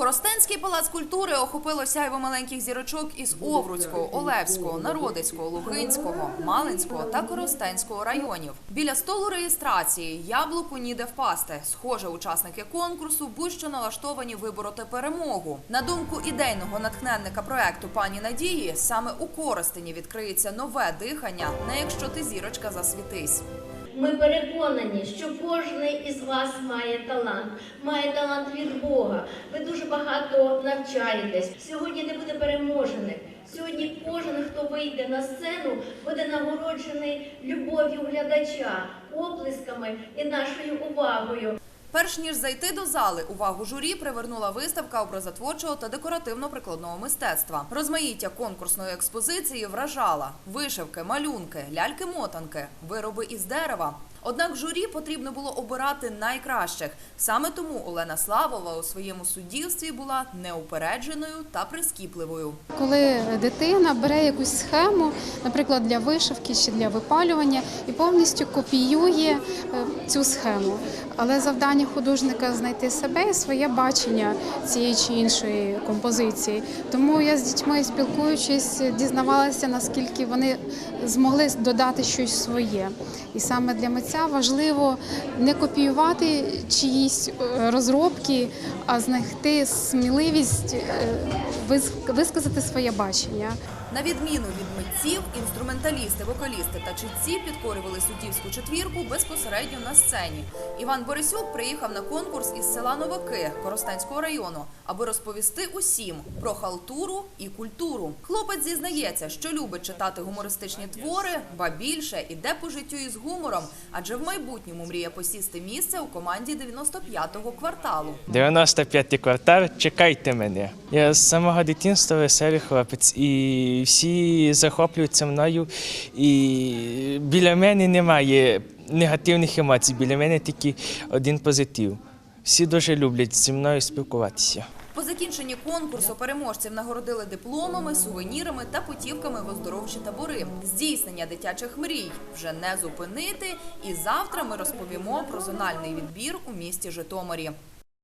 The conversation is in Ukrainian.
Коростенський палац культури охопило сяйво маленьких зірочок із Овруцького, Олевського, Народицького, Лугинського, Малинського та Коростенського районів. Біля столу реєстрації яблуку ніде впасти. Схоже, учасники конкурсу будь-що налаштовані вибороти перемогу. На думку ідейного натхненника проекту пані Надії, саме у Коростені відкриється нове дихання, не якщо ти зірочка засвітись. Ми переконані, що кожен із вас має талант, має талант від Бога. Ви дуже багато навчаєтесь. Сьогодні не буде переможених. Сьогодні кожен, хто вийде на сцену, буде нагороджений любов'ю глядача, оплесками і нашою увагою. Перш ніж зайти до зали, увагу журі привернула виставка образотворчого та декоративно-прикладного мистецтва. Розмаїття конкурсної експозиції вражала вишивки, малюнки, ляльки-мотанки, вироби із дерева. Однак журі потрібно було обирати найкращих. Саме тому Олена Славова у своєму суддівстві була неупередженою та прискіпливою. Коли дитина бере якусь схему, наприклад, для вишивки чи для випалювання, і повністю копіює е, цю схему. Але завдання художника знайти себе і своє бачення цієї чи іншої композиції. Тому я з дітьми спілкуючись, дізнавалася, наскільки вони змогли додати щось своє. І саме для митця важливо не копіювати чиїсь е, розробки, а знайти сміливість е, висказати своє бачення. На відміну від митців, інструменталісти, вокалісти та читці підкорювали суддівську четвірку безпосередньо на сцені. Іван Борисюк приїхав на конкурс із села Новики Коростенського району, аби розповісти усім про халтуру і культуру. Хлопець зізнається, що любить читати гумористичні твори, ба більше іде по життю із гумором, адже в майбутньому мріє посісти місце у команді 95-го кварталу. 95-й квартал, чекайте мене. Я з самого дитинства веселий хлопець, і всі захоплюються мною. І біля мене немає негативних емоцій, біля мене тільки один позитив. Всі дуже люблять зі мною спілкуватися. Закінченні конкурсу переможців нагородили дипломами, сувенірами та путівками в оздоровчі табори. Здійснення дитячих мрій вже не зупинити. І завтра ми розповімо про зональний відбір у місті Житомирі.